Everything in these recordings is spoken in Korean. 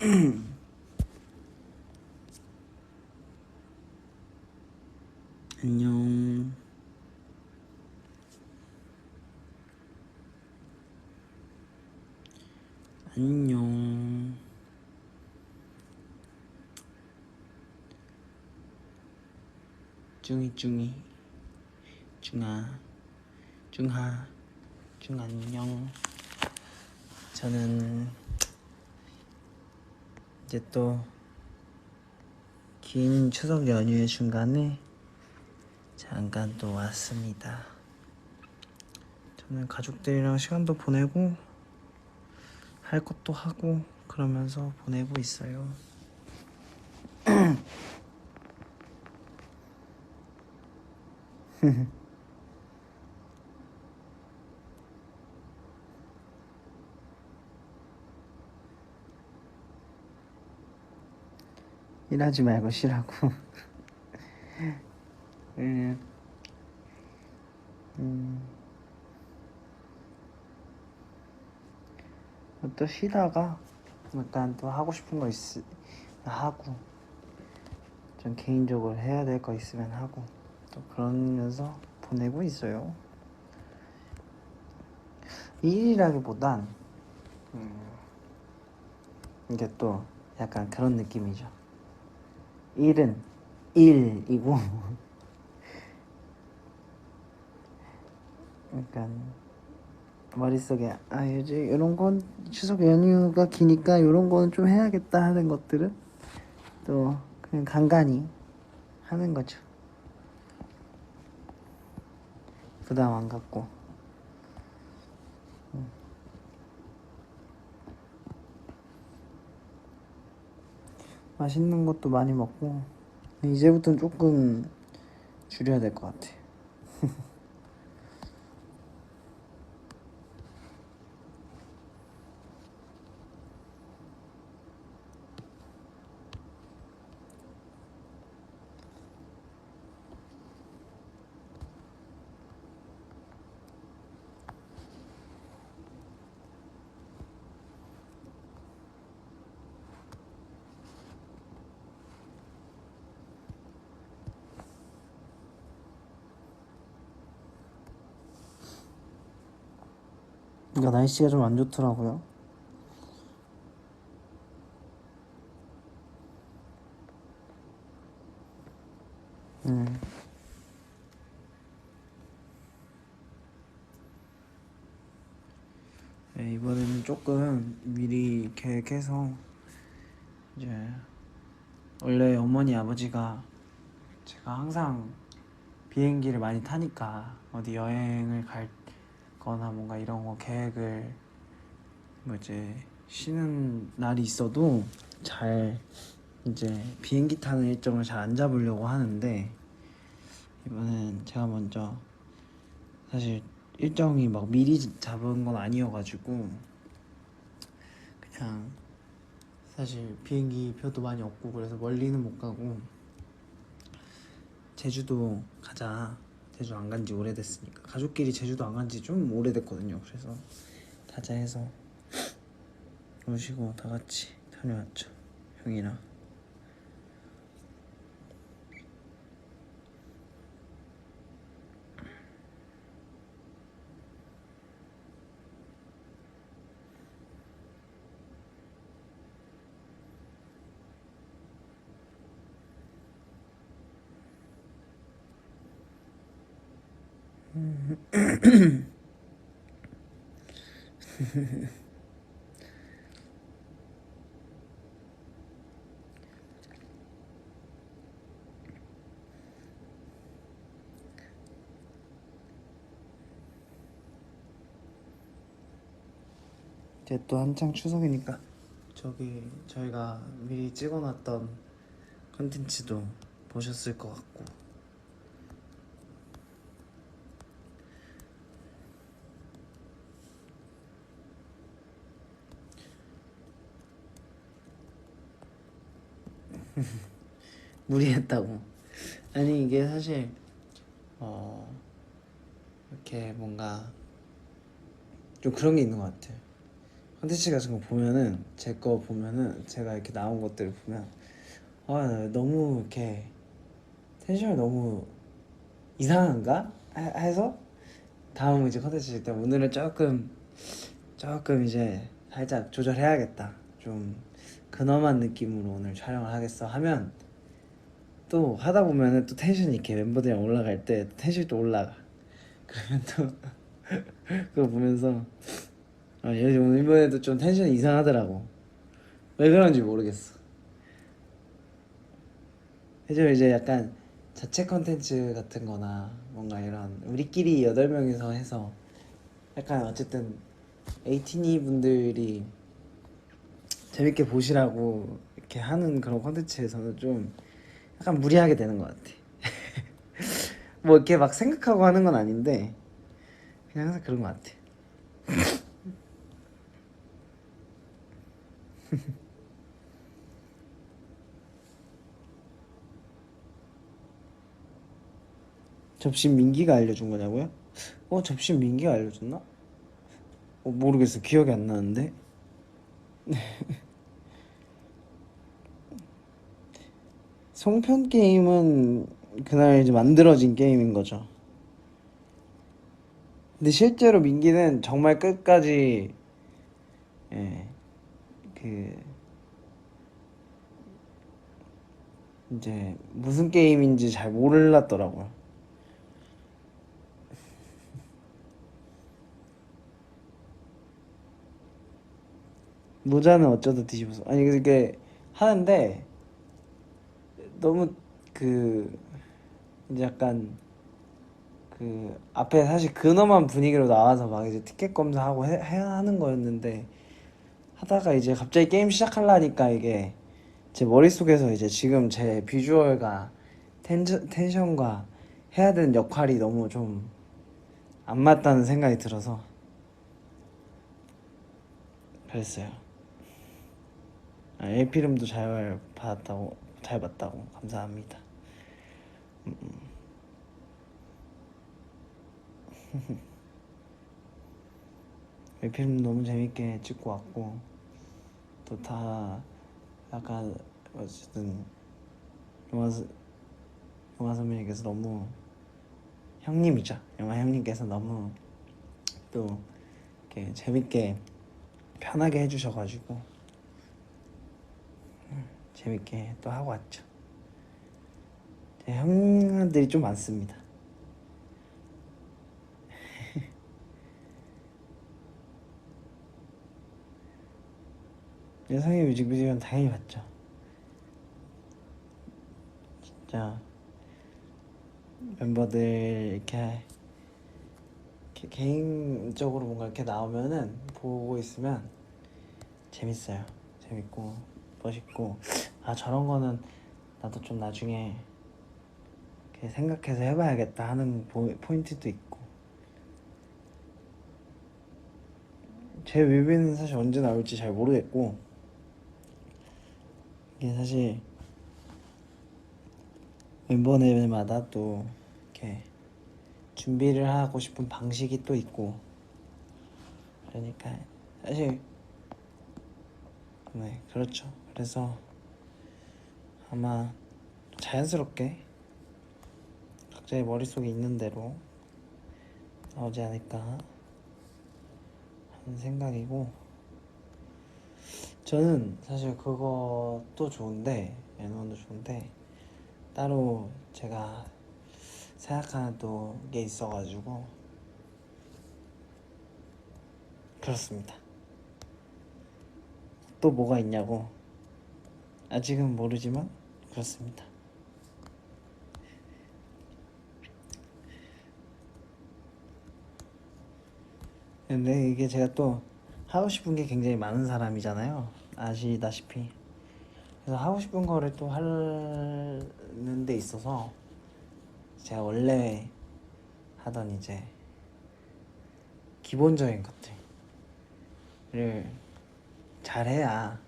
안녕. 안녕. 쭈이 쭈이 중아 중하 중 안녕. 저는 이제 또 긴 추석 연휴의 중간에 잠깐 또 왔습니다. 저는 가족들이랑 시간도 보내고 할 것도 하고 그러면서 보내고 있어요. 일하지 말고 쉬라고. 음. 음. 또 쉬다가 약간 또 하고 싶은 거 있으 하고 좀 개인적으로 해야 될 거 있으면 하고 또 그러면서 보내고 있어요. 일이라기보단 음, 이게 또 약간 그런 느낌이죠. 일은 일이고 약간 머릿속에 아 이제 이런 건 추석 연휴가 기니까 이런 거는 좀 해야겠다 하는 것들은 또 그냥 간간히 하는 거죠. 부담 안 갖고. 맛있는 것도 많이 먹고 이제부터는 조금 줄여야 될 것 같아. 그러니까 날씨가 좀 안 좋더라고요. 음. 네, 이번에는 조금 미리 계획해서 이제 원래 어머니 아버지가 제가 항상 비행기를 많이 타니까 어디 여행을 갈 거나 뭔가 이런 거 계획을 뭐 이제 쉬는 날이 있어도 잘 이제 비행기 타는 일정을 잘 안 잡으려고 하는데 이번엔 제가 먼저 사실 일정이 막 미리 잡은 건 아니어가지고 그냥 사실 비행기 표도 많이 없고 그래서 멀리는 못 가고 제주도 가자 제주 안 간 지 오래됐으니까. 가족끼리 제주도 안 간 지 좀 오래됐거든요. 그래서 가자 해서 오시고 다 같이 다녀왔죠. 형이랑 이제 또 한창 추석이니까. 저기 저희가 미리 찍어놨던 컨텐츠도 보셨을 것 같고 무리했다고. 아니 이게 사실 어 이렇게 뭔가 좀 그런 게 있는 것 같아요 컨텐츠 같은 거 보면은 제 거 보면은 제가 이렇게 나온 것들을 보면 아 너무 이렇게 텐션이 너무 이상한가? 해- 해서 다음 이제 컨텐츠 할때 오늘은 조금 조금 이제 살짝 조절해야겠다. 좀 근엄한 느낌으로 오늘 촬영을 하겠어 하면 또 하다 보면은 또 텐션이 이렇게 멤버들이랑 올라갈 때 텐션이 또 올라가. 그러면 또 그거 보면서 아, 얘 오늘 이번에도 좀 텐션이 이상하더라고. 왜 그런지 모르겠어. 요즘 이제 약간 자체 컨텐츠 같은 거나 뭔가 이런 우리끼리 여덟 명이서 해서 약간 어쨌든 에이티니 분들이 재밌게 보시라고 이렇게 하는 그런 컨텐츠에서는 좀 약간 무리하게 되는 것 같아 뭐 이렇게 막 생각하고 하는 건 아닌데 그냥 항상 그런 것 같아 접시 민기가 알려준 거냐고요? 어 접시 민기가 알려줬나? 어 모르겠어 기억이 안 나는데 송편 게임은 그날 이제 만들어진 게임인 거죠. 근데 실제로 민기는 정말 끝까지 예, 그 이제 무슨 게임인지 잘 몰랐더라고요. 모자는 어쩌다 뒤집어서 아니 그게 하는데 너무 그 이제 약간 그 앞에 사실 근엄한 분위기로 나와서 막 이제 티켓 검사하고 해, 해야 하는 거였는데 하다가 이제 갑자기 게임 시작하려니까 이게 제 머릿속에서 이제 지금 제 비주얼과 텐션, 텐션과 해야 되는 역할이 너무 좀 안 맞다는 생각이 들어서 그랬어요. 아, 에이피름도 잘 받았다고 잘 봤다고 감사합니다. 음. 에이피름 너무 재밌게 찍고 왔고 또 다 약간 어쨌든 영화 스- 영화 선배님께서 너무 형님이죠. 영화 형님께서 너무 또 이렇게 재밌게 편하게 해주셔가지고 재밌게 또 하고 왔죠. 제 형들이 좀 많습니다. 여성의 뮤직비디오는 당연히 봤죠. 진짜 멤버들 이렇게, 이렇게 개인적으로 뭔가 이렇게 나오면은 보고 있으면 재밌어요. 재밌고 멋있고 아 저런 거는 나도 좀 나중에 생각해서 해봐야겠다 하는 보, 포인트도 있고. 제 뮤비는 사실 언제 나올지 잘 모르겠고 이게 사실 멤버들마다 또 이렇게 준비를 하고 싶은 방식이 또 있고 그러니까 사실 네 그렇죠. 그래서 아마 자연스럽게 각자의 머릿속에 있는 대로 나오지 않을까 하는 생각이고 저는 사실 그것도 좋은데 애니원도 좋은데 따로 제가 생각하는 또 게 있어가지고 그렇습니다. 또 뭐가 있냐고 아직은 모르지만 그렇습니다. 근데 이게 제가 또 하고 싶은 게 굉장히 많은 사람이잖아요. 아시다시피. 그래서 하고 싶은 거를 또 하는 데 있어서 제가 원래 하던 이제 기본적인 것들을 잘해야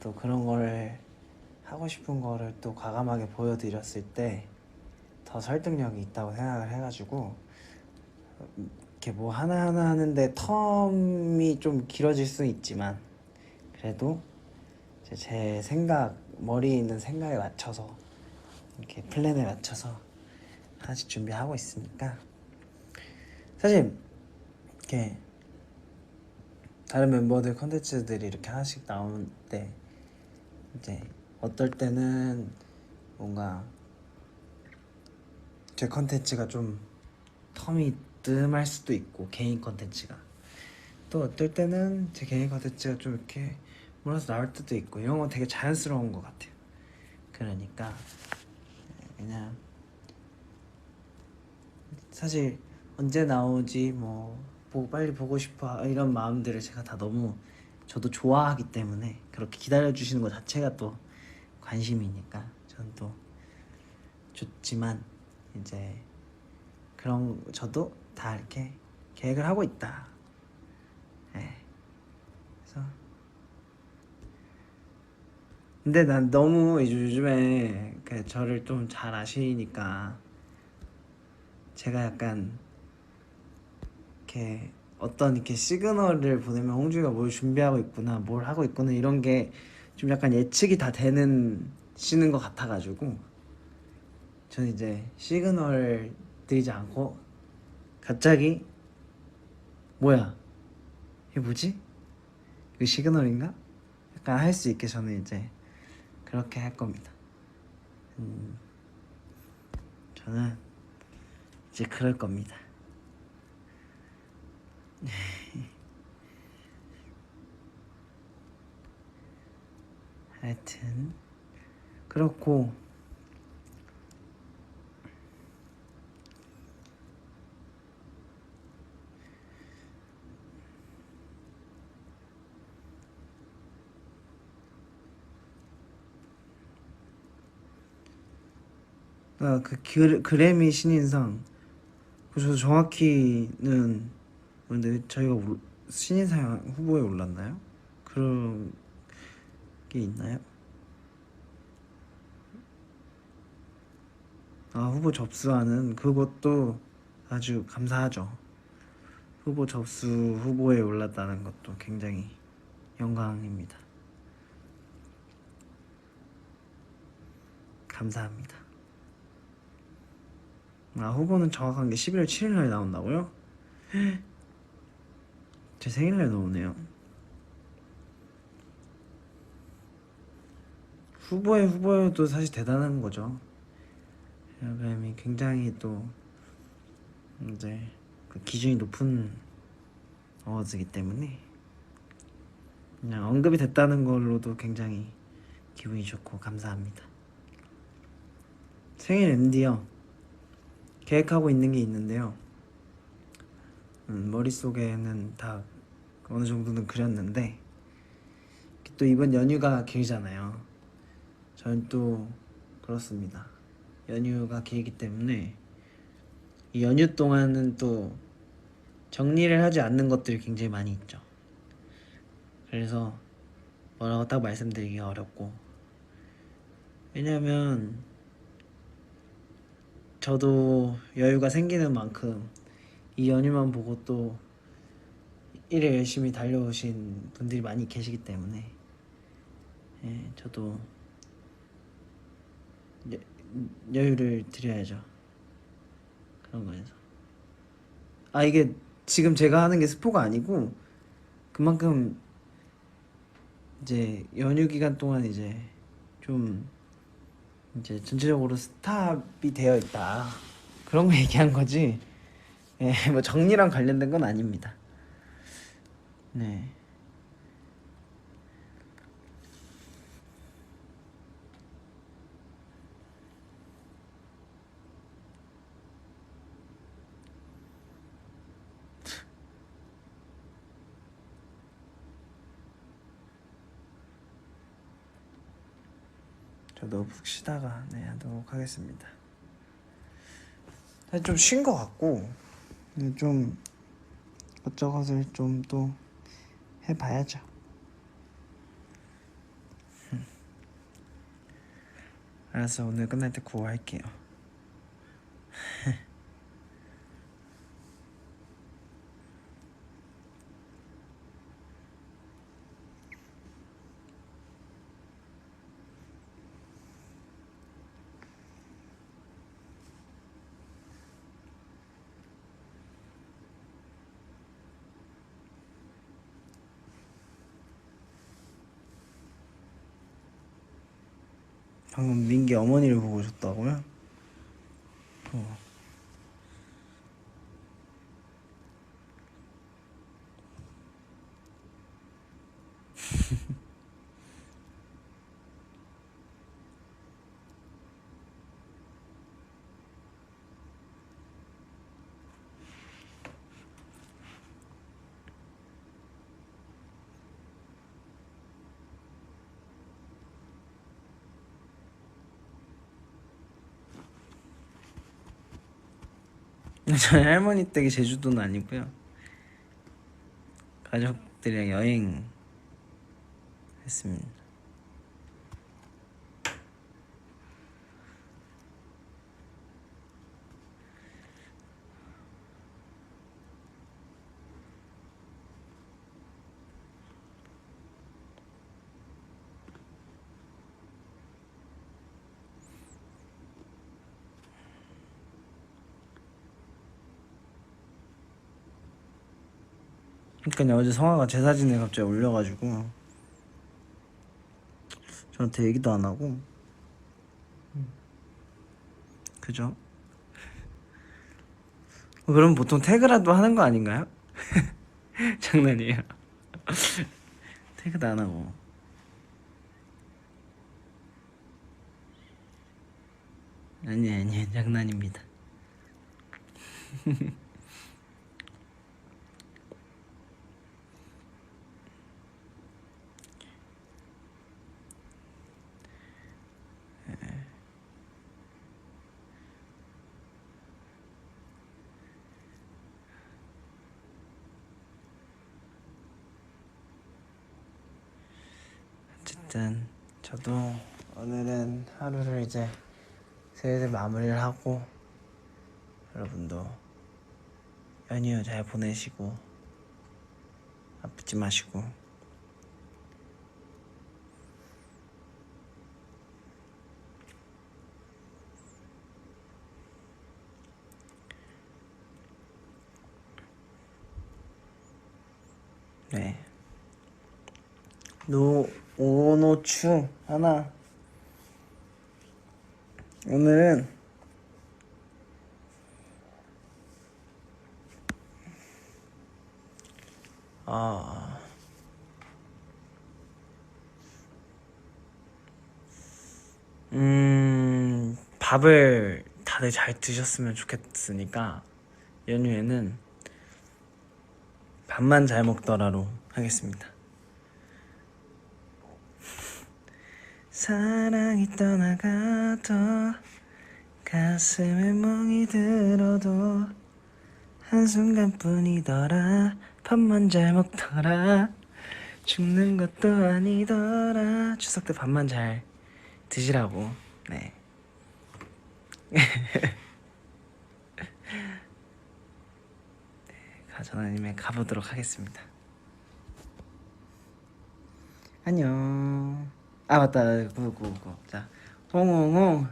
또 그런 거를 하고 싶은 거를 또 과감하게 보여드렸을 때 더 설득력이 있다고 생각을 해가지고 이렇게 뭐 하나하나 하는데 텀이 좀 길어질 수 있지만 그래도 제 생각 머리에 있는 생각에 맞춰서 이렇게 플랜에 맞춰서 하나씩 준비하고 있으니까. 사실 이렇게 다른 멤버들 컨텐츠들이 이렇게 하나씩 나오는 때 이제 어떨 때는 뭔가 제 컨텐츠가 좀 텀이 뜸할 수도 있고 개인 컨텐츠가. 또 어떨 때는 제 개인 컨텐츠가 좀 이렇게 몰아서 나올 때도 있고 이런 건 되게 자연스러운 것 같아요. 그러니까 그냥 사실 언제 나오지 뭐 보고 빨리 보고 싶어 이런 마음들을 제가 다 너무 저도 좋아하기 때문에 그렇게 기다려 주시는 것 자체가 또 관심이니까 저는 또 좋지만 이제 그런 저도 다 이렇게 계획을 하고 있다. 예. 그래서 근데 난 너무 요즘- 요즘에 그 저를 좀 잘 아시니까 제가 약간 이렇게 어떤 이렇게 시그널을 보내면 홍주가 뭘 준비하고 있구나, 뭘 하고 있구나 이런 게 좀 약간 예측이 다 되는 시는 것 같아가지고 저는 이제 시그널 드리지 않고 갑자기 뭐야 이게 뭐지? 이거 시그널인가? 약간 할 수 있게 저는 이제 그렇게 할 겁니다. 음, 저는 이제 그럴 겁니다. 하여튼 그렇고 아그 그래미 신인상 그 저도 정확히는 근데 저희가 올- 신인상 후보에 올랐나요? 그런 게 있나요? 아 후보 접수하는 그것도 아주 감사하죠. 후보 접수 후보에 올랐다는 것도 굉장히 영광입니다. 감사합니다. 아 후보는 정확한 게 11월 7일 날 나온다고요? 제 생일날 나오네요. 후보에 후보여도 사실 대단한 거죠. 그람이 굉장히 또 이제 그 기준이 높은 어워즈이기 때문에 그냥 언급이 됐다는 걸로도 굉장히 기분이 좋고 감사합니다. 생일 MD요. 계획하고 있는 게 있는데요. 음, 머릿속에는 다 어느 정도는 그렸는데 또 이번 연휴가 길잖아요. 저는 또 그렇습니다. 연휴가 길기 때문에 이 연휴 동안은 또 정리를 하지 않는 것들이 굉장히 많이 있죠. 그래서 뭐라고 딱 말씀드리기가 어렵고 왜냐면 저도 여유가 생기는 만큼 이 연휴만 보고 또 일에 열심히 달려오신 분들이 많이 계시기 때문에 예, 저도 여, 여유를 드려야죠 그런 거에서 아 이게 지금 제가 하는 게 스포가 아니고 그만큼 이제 연휴 기간 동안 이제 좀 이제 전체적으로 스탑이 되어 있다 그런 거 얘기한 거지 예, 뭐 정리랑 관련된 건 아닙니다. 네. 저도 푹 쉬다가 네 하도록 하겠습니다. 사실 좀 쉰 것 같고 좀 이것저것을 좀 또 해봐야죠. 음. 알았어 오늘 끝날 때 구호할게요. 방금 민기 어머니를 보고 오셨다고요? 어. 저희 할머니 댁이 제주도는 아니고요. 가족들이랑 여행 했습니다. 그러니까 어제 성화가 제 사진을 갑자기 올려가지고 저한테 얘기도 안 하고 그죠? 어, 그럼 보통 태그라도 하는 거 아닌가요? 장난이에요 태그도 안 하고 아니 아니 장난입니다 어쨌든 저도 오늘은 하루를 이제 슬슬 마무리를 하고 여러분도 연휴 잘 보내시고 아프지 마시고 네. 노 오노추. 하나. 오늘은 아. 음, 밥을 다들 잘 드셨으면 좋겠으니까 연휴에는 밥만 잘 먹더라로 하겠습니다. 사랑이 떠나가도 가슴에 멍이 들어도 한순간뿐이더라. 밥만 잘 먹더라. 죽는 것도 아니더라. 추석 때 밥만 잘 드시라고. 네. 가전아님에 가보도록 하겠습니다. 안녕 아 맞다. 그거 자 홍홍홍.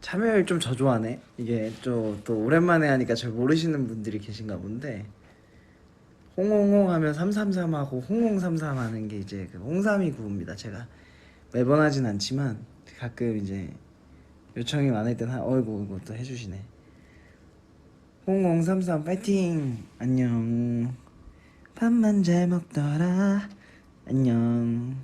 참여율 좀 저조하네. 이게 좀 또 오랜만에 하니까 잘 모르시는 분들이 계신가 본데. 홍홍홍 하면 333 하고 홍홍33 하는 게 이제 그 홍삼이 구호입니다. 제가 매번 하진 않지만 가끔 이제 요청이 많을 땐 하, 어이구 이거 또 해주시네. 홍홍삼삼 파이팅! 안녕. 밥만 잘 먹더라. 안녕